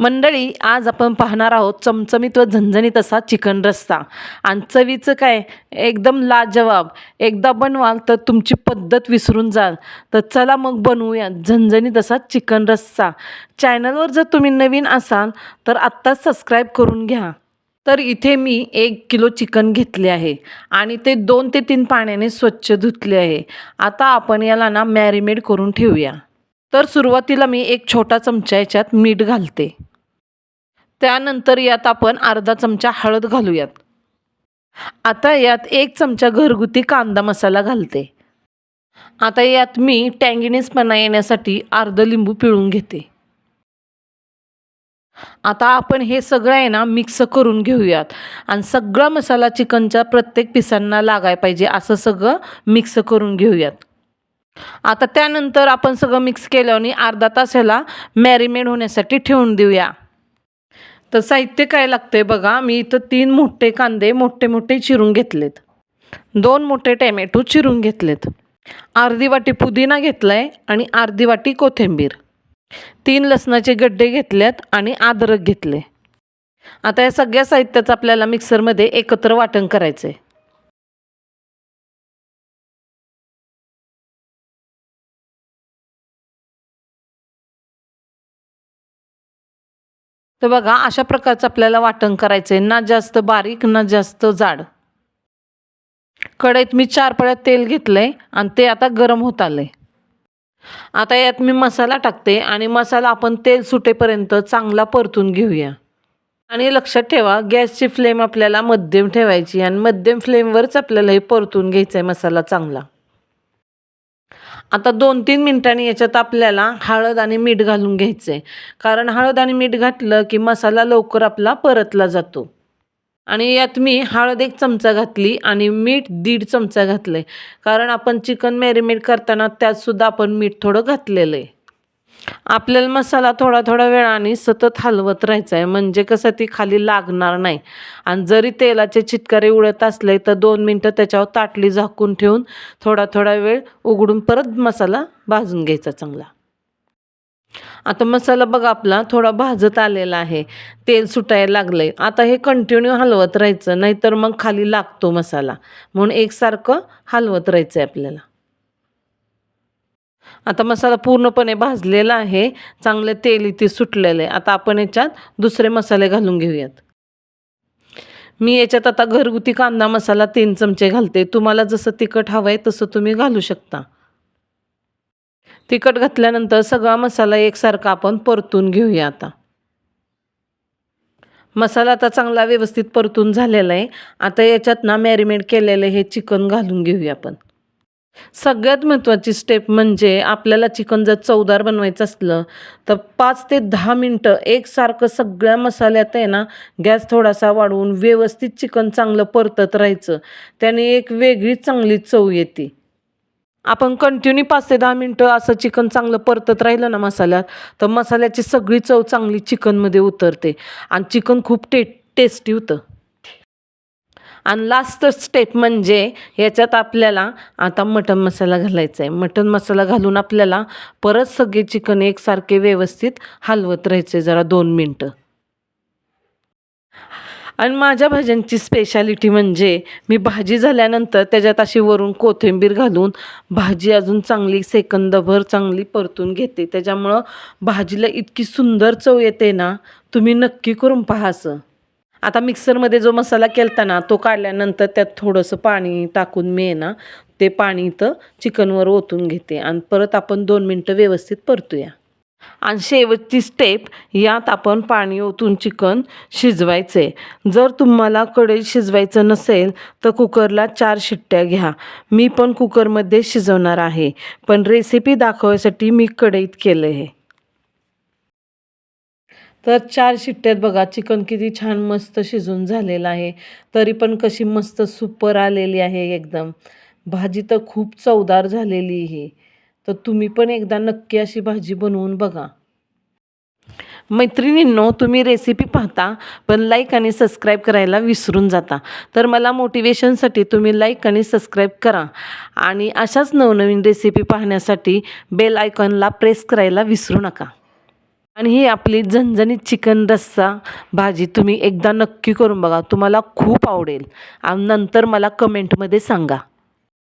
मंडळी आज आपण पाहणार आहोत चमचमीत व झणझणीत असा चिकन रस्सा. आणि चवीचं काय? एकदम लाजवाब. एकदा बनवाल तर तुमची पद्धत विसरून जाल. तर चला मग बनवूया झणझणीत असा चिकन रस्सा. चॅनलवर जर तुम्ही नवीन असाल तर आत्ताच सबस्क्राईब करून घ्या. तर इथे मी एक किलो चिकन घेतले आहे आणि ते दोन ते तीन पाण्याने स्वच्छ धुतले आहे. आता आपण याला ना मॅरिनेट करून ठेवूया. तर सुरुवातीला मी एक छोटा चमचा याच्यात मीठ घालते. त्यानंतर यात आपण अर्धा चमचा हळद घालूयात. आता यात एक चमचा घरगुती कांदा मसाला घालते. आता यात मी टँगिनेसपणा येण्यासाठी अर्ध लिंबू पिळून घेते. आता आपण हे सगळं आहे ना मिक्स करून घेऊयात. आणि सगळा मसाला चिकनच्या प्रत्येक पिसांना लागाय पाहिजे असं सगळं मिक्स करून घेऊयात. आता त्यानंतर आपण सगळं मिक्स केल्याने अर्धा तास ह्याला मॅरिनेट होण्यासाठी ठेवून देऊया. तर साहित्य काय लागतंय बघा मी इथं तीन मोठे कांदे मोठे मोठे चिरून घेतलेत. दोन मोठे टॅमॅटो चिरून घेतलेत. अर्धी वाटी पुदिना घेतला आहे आणि अर्धी वाटी कोथिंबीर. तीन लसणाचे गड्डे घेतलेत आणि अद्रक घेतले आता या सगळ्या साहित्याचं आपल्याला मिक्सरमध्ये एकत्र वाटण करायचं आहे तर बघा अशा प्रकारचं आपल्याला वाटण करायचं आहे ना जास्त बारीक ना जास्त जाड. कढईत मी चार पळ्यात तेल घेतलं आहे आणि ते आता गरम होत आलं आहे आता यात मी मसाला टाकते आणि मसाला आपण तेल सुटेपर्यंत चांगला परतून घेऊया. आणि लक्षात ठेवा गॅसची फ्लेम आपल्याला मध्यम ठेवायची आणि मध्यम फ्लेमवरच आपल्याला हे परतून घ्यायचं आहे मसाला चांगला. आता दोन तीन मिनटांनी याच्यात आपल्याला हळद आणि मीठ घालून घ्यायचं आहे कारण हळद आणि मीठ घातलं की मसाला लवकर आपला परतला जातो. आणि यात मी हळद एक चमचा घातली आणि मीठ दीड चमचा घातलं आहे कारण आपण चिकन मॅरिनेट करताना त्यातसुद्धा आपण मीठ थोडं घातलेलं आहे आपल्याला मसाला थोडा थोडा वेळाने सतत हलवत राहायचा आहे म्हणजे कसं ती खाली लागणार नाही. आणि जरी तेलाचे चिटकारे उडत असले तर दोन मिनटं त्याच्यावर ताटली झाकून ठेवून थोडा थोडा वेळ उघडून परत मसाला भाजून घ्यायचा चांगला. आता मसाला बघा आपला थोडा भाजत आलेला आहे. तेल सुटायला लागलं आहे आता हे कंटिन्यू हलवत राहायचं नाहीतर मग खाली लागतो मसाला. म्हणून एकसारखं हलवत राहायचं आहे आपल्याला. आता मसाला पूर्णपणे भाजलेला आहे. चांगले तेल इथे सुटलेलं आहे. आता आपण याच्यात दुसरे मसाले घालून घेऊयात. मी याच्यात आता घरगुती कांदा मसाला तीन चमचे घालते. तुम्हाला जसं तिखट हवं आहे तसं तुम्ही घालू शकता. तिखट घातल्यानंतर सगळा मसाला एकसारखा आपण परतून घेऊया आता. मसाला आता चांगला व्यवस्थित परतून झालेला आहे. आता याच्यात ना मॅरिनेट केलेलं हे चिकन घालून घेऊया आपण. सगळ्यात महत्त्वाची स्टेप म्हणजे आपल्याला चिकन जर चवदार बनवायचं असलं तर पाच ते दहा मिनटं एकसारखं सगळ्या मसाल्यात आहे ना गॅस थोडासा वाढवून व्यवस्थित चिकन चांगलं परतत राहायचं. त्याने एक वेगळी चांगली चव येते. आपण कंटिन्यू पाच ते दहा मिनटं असं चिकन चांगलं परतत राहिलं ना मसाल्यात तर मसाल्याची सगळी चव चांगली चिकनमध्ये उतरते. आणि चिकन खूप टे टेस्टी होतं. आणि लास्ट स्टेप म्हणजे याच्यात आपल्याला आता मटन मसाला घालायचा आहे मटन मसाला घालून आपल्याला परत सगळे चिकन एकसारखे व्यवस्थित हलवत राहायचे जरा दोन मिनटं. आणि माझ्या भाज्यांची स्पेशालिटी म्हणजे मी भाजी झाल्यानंतर त्याच्यात अशी वरून कोथिंबीर घालून भाजी अजून चांगली सेकंदभर चांगली परतून घेते. त्याच्यामुळं भाजीला इतकी सुंदर चव येते ना तुम्ही नक्की करून पहा असं. आता मिक्सरमध्ये जो मसाला केलता ना तो काढल्यानंतर त्यात थोडंसं पाणी टाकून मी ना ते पाणी इथं चिकनवर ओतून घेते आणि परत आपण दोन मिनटं व्यवस्थित परतूया. आणि शेवटची स्टेप यात आपण पाणी ओतून चिकन शिजवायचे जर तुम्हाला कढईत शिजवायचं नसेल तर कुकरला चार शिट्ट्या घ्या. मी पण कुकरमध्ये शिजवणार आहे पण रेसिपी दाखवायसाठी मी कढईत केलं आहे तर चार शिट्ट्यात बघा. चिकन किती छान मस्त शिजून झालेलं आहे. तरी पण कशी मस्त सुपर आलेली आहे एकदम. भाजी तर खूप चवदार झालेली आहे तर तुम्ही पण एकदा नक्की अशी भाजी बनवून बघा. मैत्रिणींनो तुम्ही रेसिपी पाहता पण लाईक आणि सबस्क्राईब करायला विसरून जाता. तर मला मोटिवेशनसाठी तुम्ही लाईक आणि सबस्क्राईब करा. आणि अशाच नवनवीन रेसिपी पाहण्यासाठी बेल आयकॉनला प्रेस करायला विसरू नका. आणि ही आपली झणझणीत चिकन रस्सा भाजी तुम्ही एकदा नक्की करून बघा. तुम्हाला खूप आवडेल. आणि नंतर मला कमेंटमध्ये सांगा.